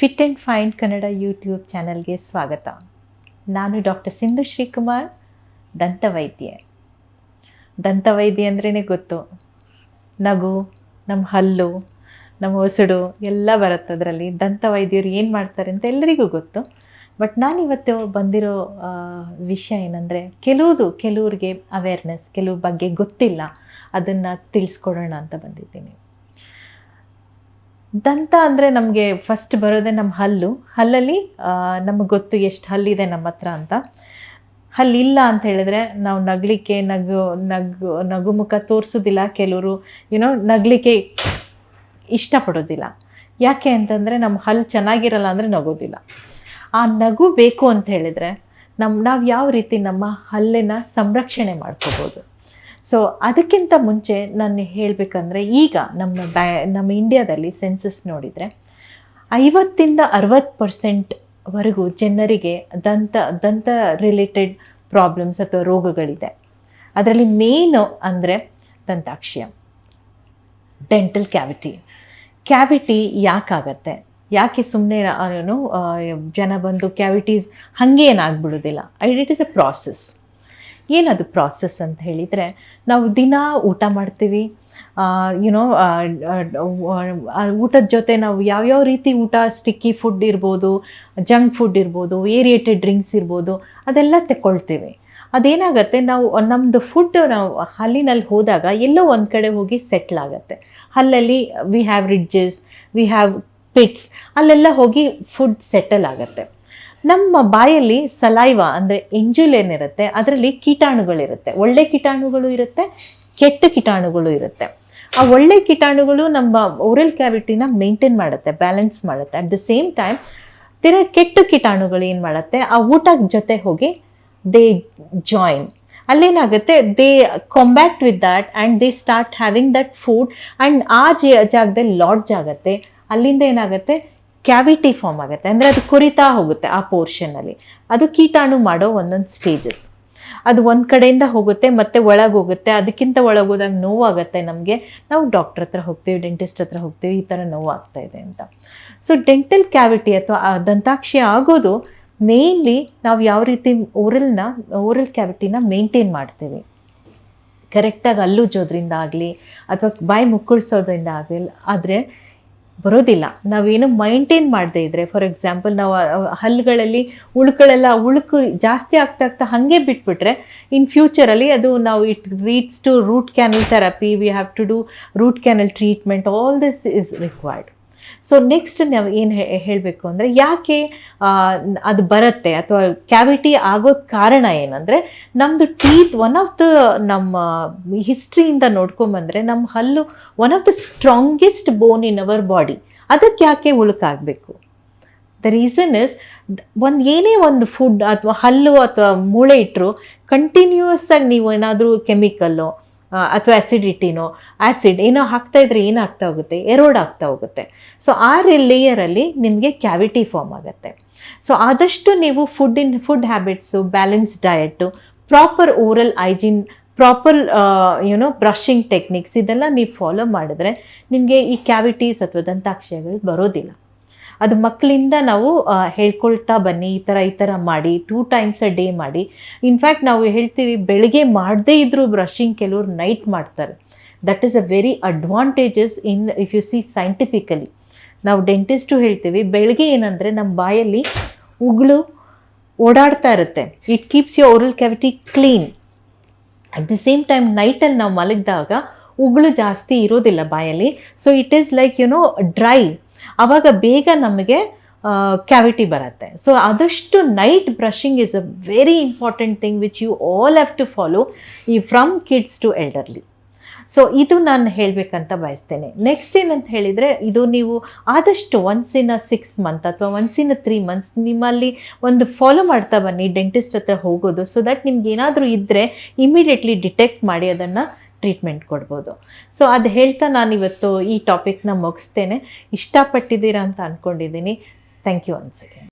Fit and fine Kannada YouTube ಚಾನಲ್ಗೆ ಸ್ವಾಗತ. ನಾನು ಡಾಕ್ಟರ್ ಸಿಂಧು ಶ್ರೀಕುಮಾರ್ ದಂತವೈದ್ಯೆ. ದಂತವೈದ್ಯ ಅಂದ್ರೇ ಗೊತ್ತು. ನಗು ನಮ್ಮ ಹಲ್ಲು ನಮ್ಮ ಒಸಡು ಎಲ್ಲ ಬರುತ್ತೆ ಅದರಲ್ಲಿ. ದಂತವೈದ್ಯರು ಏನು ಮಾಡ್ತಾರೆ ಅಂತ ಎಲ್ಲರಿಗೂ ಗೊತ್ತು. ಬಟ್ ನಾನಿವತ್ತು ಬಂದಿರೋ ವಿಷಯ ಏನಂದರೆ ಕೆಲವುದು, ಕೆಲವ್ರಿಗೆ ಅವೇರ್ನೆಸ್ ಕೆಲವು ಬಗ್ಗೆ ಗೊತ್ತಿಲ್ಲ. ಅದನ್ನು ತಿಳಿಸ್ಕೊಡೋಣ ಅಂತ ಬಂದಿದ್ದೀನಿ. ದಂತ ಅಂದರೆ ನಮಗೆ ಫಸ್ಟ್ ಬರೋದೇ ನಮ್ಮ ಹಲ್ಲು. ಹಲ್ಲಲ್ಲಿ ನಮಗೆ ಗೊತ್ತು ಎಷ್ಟು ಹಲ್ಲಿದೆ ನಮ್ಮ ಹತ್ರ ಅಂತ. ಹಲ್ಲಿಲ್ಲ ಅಂತ ಹೇಳಿದ್ರೆ ನಾವು ನಗಲಿಕ್ಕೆ ನಗು ನಗು ನಗು ಮುಖ ತೋರಿಸೋದಿಲ್ಲ ಕೆಲವರು. ಏನೋ ನಗಲಿಕ್ಕೆ ಇಷ್ಟಪಡೋದಿಲ್ಲ. ಯಾಕೆ ಅಂತಂದರೆ ನಮ್ಮ ಹಲ್ಲು ಚೆನ್ನಾಗಿರಲ್ಲ ಅಂದರೆ ನಗೋದಿಲ್ಲ. ಆ ನಗು ಬೇಕು ಅಂತ ಹೇಳಿದರೆ ನಮ್ಮ ನಾವು ಯಾವ ರೀತಿ ನಮ್ಮ ಹಲ್ಲಿನ ಸಂರಕ್ಷಣೆ ಮಾಡ್ಕೋಬೋದು? ಸೊ ಅದಕ್ಕಿಂತ ಮುಂಚೆ ನಾನು ಹೇಳಬೇಕಂದ್ರೆ ಈಗ ನಮ್ಮ ಬ್ಯಾ, ನಮ್ಮ ಇಂಡಿಯಾದಲ್ಲಿ ಸೆನ್ಸಸ್ ನೋಡಿದರೆ ಐವತ್ತಿಂದ ಅರವತ್ತು ಪರ್ಸೆಂಟ್ವರೆಗೂ ಜನರಿಗೆ ದಂತ ದಂತ ರಿಲೇಟೆಡ್ ಪ್ರಾಬ್ಲಮ್ಸ್ ಅಥವಾ ರೋಗಗಳಿದೆ. ಅದರಲ್ಲಿ ಮೇನು ಅಂದರೆ ದಂತಾಕ್ಷಿಯ ಡೆಂಟಲ್ ಕ್ಯಾವಿಟಿ ಕ್ಯಾವಿಟಿ ಯಾಕಾಗತ್ತೆ? ಯಾಕೆ ಸುಮ್ಮನೆ ಜನ ಬಂದು ಕ್ಯಾವಿಟೀಸ್ ಹಾಗೆ ಏನಾಗ್ಬಿಡೋದಿಲ್ಲ ಇಟ್ ಇಸ್ ಎ ಪ್ರಾಸೆಸ್ ಏನದು ಪ್ರಾಸೆಸ್ ಅಂತ ಹೇಳಿದರೆ, ನಾವು ದಿನ ಊಟ ಮಾಡ್ತೀವಿ. ಯುನೋ ಊಟದ ಜೊತೆ ನಾವು ಯಾವ್ಯಾವ ರೀತಿ ಊಟ ಸ್ಟಿಕ್ಕಿ ಫುಡ್ ಇರ್ಬೋದು ಜಂಕ್ ಫುಡ್ ಇರ್ಬೋದು ವೇರಿಯೇಟೆಡ್ ಡ್ರಿಂಕ್ಸ್ ಇರ್ಬೋದು, ಅದೆಲ್ಲ ತಗೊಳ್ತೀವಿ ಅದೇನಾಗುತ್ತೆ, ನಾವು ನಮ್ಮದು ಫುಡ್ ನಾವು ಹಲ್ಲಿನಲ್ಲಿ ಹೋದಾಗ ಎಲ್ಲೋ ಒಂದು ಕಡೆ ಹೋಗಿ ಸೆಟ್ಲ್ ಆಗುತ್ತೆ. ಹಲ್ಲಲ್ಲಿ we have ridges we have pits ಅಲ್ಲೆಲ್ಲ ಹೋಗಿ ಫುಡ್ ಸೆಟಲ್ ಆಗುತ್ತೆ. ನಮ್ಮ ಬಾಯಲ್ಲಿ ಸಲೈವ ಅಂದರೆ ಎಂಜುಲ್ ಏನಿರುತ್ತೆ, ಅದರಲ್ಲಿ ಕೀಟಾಣುಗಳಿರುತ್ತೆ. ಒಳ್ಳೆ ಕೀಟಾಣುಗಳು ಇರುತ್ತೆ, ಕೆಟ್ಟ ಕೀಟಾಣುಗಳು ಇರುತ್ತೆ. ಆ ಒಳ್ಳೆ ಕೀಟಾಣುಗಳು ನಮ್ಮ ಓರಲ್ ಕ್ಯಾವಿಟಿನ ಮೇಂಟೈನ್ ಮಾಡುತ್ತೆ ಬ್ಯಾಲೆನ್ಸ್ ಮಾಡುತ್ತೆ. ಅಟ್ ದ ಸೇಮ್ ಟೈಮ್ ತಿರ ಕೆಟ್ಟ ಕೀಟಾಣುಗಳು ಏನು ಮಾಡುತ್ತೆ, ಆ ಊಟದ ಜೊತೆ ಹೋಗಿ they join ಅಲ್ಲೇನಾಗುತ್ತೆ they compact with that and they start having that food and ಆ ಜಾಗದಲ್ಲಿ ಲಾಡ್ಜ್ ಆಗುತ್ತೆ. ಅಲ್ಲಿಂದ ಏನಾಗುತ್ತೆ ಕ್ಯಾವಿಟಿ ಫಾರ್ಮ್ ಆಗುತ್ತೆ. ಅಂದರೆ ಅದು ಕುರಿತಾ ಹೋಗುತ್ತೆ ಆ ಪೋರ್ಷನಲ್ಲಿ ಅದು ಕೀಟಾಣು ಮಾಡೋ ಒಂದೊಂದು ಸ್ಟೇಜಸ್ ಅದು ಒಂದು ಕಡೆಯಿಂದ ಹೋಗುತ್ತೆ, ಮತ್ತೆ ಒಳಗೆ ಹೋಗುತ್ತೆ. ಅದಕ್ಕಿಂತ ಒಳಗೆ ಹೋದಾಗ ನೋವಾಗುತ್ತೆ ನಮಗೆ. ನಾವು ಡಾಕ್ಟ್ರ್ ಹತ್ರ ಹೋಗ್ತೀವಿ ಡೆಂಟಿಸ್ಟ್ ಹತ್ರ ಹೋಗ್ತೀವಿ, ಈ ಥರ ನೋವಾಗ್ತಾ ಇದೆ ಅಂತ. ಸೊ ಡೆಂಟಲ್ ಕ್ಯಾವಿಟಿ ಅಥವಾ ದಂತಾಕ್ಷಿ ಆಗೋದು ಮೇಯ್ನ್ಲಿ ನಾವು ಯಾವ ರೀತಿ ಓರಲ್ನ ಓರಲ್ ಕ್ಯಾವಿಟಿನ ಮೇಂಟೈನ್ ಮಾಡ್ತೀವಿ. ಕರೆಕ್ಟಾಗಿ ಅಲ್ಲುಜೋದ್ರಿಂದ ಆಗಲಿ, ಅಥವಾ ಬಾಯಿ ಮುಕ್ಕಳಿಸೋದ್ರಿಂದ ಆಗಲಿ, ಆದರೆ ಬರೋದಿಲ್ಲ. ನಾವೇನು ಮೈಂಟೈನ್ ಮಾಡದೇ ಇದ್ರೆ ಫಾರ್ ಎಕ್ಸಾಂಪಲ್ ನಾವು ಹಲ್ಲುಗಳಲ್ಲಿ ಉಳುಕಳೆಲ್ಲ ಉಳುಕು ಜಾಸ್ತಿ ಆಗ್ತಾ ಆಗ್ತಾ ಹಾಗೆ ಬಿಟ್ಬಿಟ್ರೆ ಇನ್ ಫ್ಯೂಚರಲ್ಲಿ ಅದು ನಾವು it leads to root canal therapy we have to do root canal treatment all this is required so next ನಾವು ಏನು ಹೇಳಬೇಕು ಅಂದರೆ ಯಾಕೆ ಅದು ಬರುತ್ತೆ ಅಥವಾ ಕ್ಯಾವಿಟಿ ಆಗೋದು ಕಾರಣ ಏನಂದರೆ ನಮ್ಮದು ಟೀತ್ ಒನ್ ಆಫ್ ದ ನಮ್ಮ ಹಿಸ್ಟ್ರಿಯಿಂದ ನೋಡ್ಕೊಂಬಂದರೆ ನಮ್ಮ ಹಲ್ಲು one of the strongest bone in our body ಅದಕ್ಕೆ ಯಾಕೆ ಉಳುಕಾಗಬೇಕು ದ ರೀಸನ್ ಇಸ್ ಒಂದು ಏನೇ ಒಂದು ಫುಡ್ ಅಥವಾ ಹಲ್ಲು ಅಥವಾ ಮೂಳೆ ಇಟ್ಟರು ಕಂಟಿನ್ಯೂಯಸ್ ಆಗಿ ನೀವು ಏನಾದರೂ ಕೆಮಿಕಲ್ಲು ಅಥವಾ ಆ್ಯಸಿಡಿಟಿನೋ ಆ್ಯಸಿಡ್ ಏನೋ ಹಾಕ್ತಾ ಇದ್ರೆ ಏನಾಗ್ತಾ ಹೋಗುತ್ತೆ? ಎರೋಡ್ ಆಗ್ತಾ ಹೋಗುತ್ತೆ. ಸೊ ಆ ಲೇಯರಲ್ಲಿ ನಿಮಗೆ ಕ್ಯಾವಿಟಿ ಫಾರ್ಮ್ ಆಗುತ್ತೆ. ಸೊ ಆದಷ್ಟು ನೀವು food in food habits balance diet proper oral hygiene proper you know brushing techniques ಇದೆಲ್ಲ ನೀವು ಫಾಲೋ ಮಾಡಿದ್ರೆ ನಿಮಗೆ ಈ ಕ್ಯಾವಿಟೀಸ್ ಅಥವಾ ದಂತಾಕ್ಷಯಗಳು ಬರೋದಿಲ್ಲ. ಅದು ಮಕ್ಕಳಿಂದ ನಾವು ಹೇಳ್ಕೊಳ್ತಾ ಬನ್ನಿ, ಈ ಥರ ಈ ಥರ ಮಾಡಿ ಟೂ ಟೈಮ್ಸ್ ಅ ಡೇ ಮಾಡಿ. ಇನ್ಫ್ಯಾಕ್ಟ್ ನಾವು ಹೇಳ್ತೀವಿ, ಬೆಳಗ್ಗೆ ಮಾಡದೇ ಇದ್ದರೂ ಬ್ರಷಿಂಗ್ ಕೆಲವರು ನೈಟ್ ಮಾಡ್ತಾರೆ. That is a very advantages in if you see scientifically ನಾವು ಡೆಂಟಿಸ್ಟು ಹೇಳ್ತೀವಿ, ಬೆಳಗ್ಗೆ ಏನಂದರೆ ನಮ್ಮ ಬಾಯಲ್ಲಿ ಉಗುಳು ಓಡಾಡ್ತಾ ಇರುತ್ತೆ. It keeps you oral cavity clean at the same time ನೈಟಲ್ಲಿ ನಾವು ಮಲಗಿದಾಗ ಉಗುಳು ಜಾಸ್ತಿ ಇರೋದಿಲ್ಲ ಬಾಯಲ್ಲಿ. So it is like you know dry ಆವಾಗ ಬೇಗ ನಮಗೆ ಕ್ಯಾವಿಟಿ ಬರುತ್ತೆ. ಸೊ ಆದಷ್ಟು night brushing is a very important thing which you all have to follow ಈ from kids to elderly so ಇದು ನಾನು ಹೇಳಬೇಕಂತ ಬಯಸ್ತೇನೆ. ನೆಕ್ಸ್ಟ್ ಏನಂತ ಹೇಳಿದರೆ, ಇದು ನೀವು ಆದಷ್ಟು once in a six month ಅಥವಾ once in a three months ನಿಮ್ಮಲ್ಲಿ ಒಂದು ಫಾಲೋ ಮಾಡ್ತಾ ಬನ್ನಿ ಡೆಂಟಿಸ್ಟ್ ಹತ್ರ ಹೋಗೋದು ಸೊ ದಟ್ ನಿಮ್ಗೆ ಏನಾದರೂ ಇದ್ದರೆ ಇಮಿಡಿಯೇಟ್ಲಿ ಡಿಟೆಕ್ಟ್ ಮಾಡಿ ಅದನ್ನು ಟ್ರೀಟ್ಮೆಂಟ್ ಕೊಡ್ಬೋದು. ಸೊ ಅದು ಹೇಳ್ತಾ ನಾನಿವತ್ತು ಈ ಟಾಪಿಕ್ನ ಮುಗಿಸ್ತೇನೆ. ಇಷ್ಟಪಟ್ಟಿದ್ದೀರಾ ಅಂತ ಅಂದ್ಕೊಂಡಿದ್ದೀನಿ ಥ್ಯಾಂಕ್ ಯು ಅನ್ಸ್ ಅಗೇನ್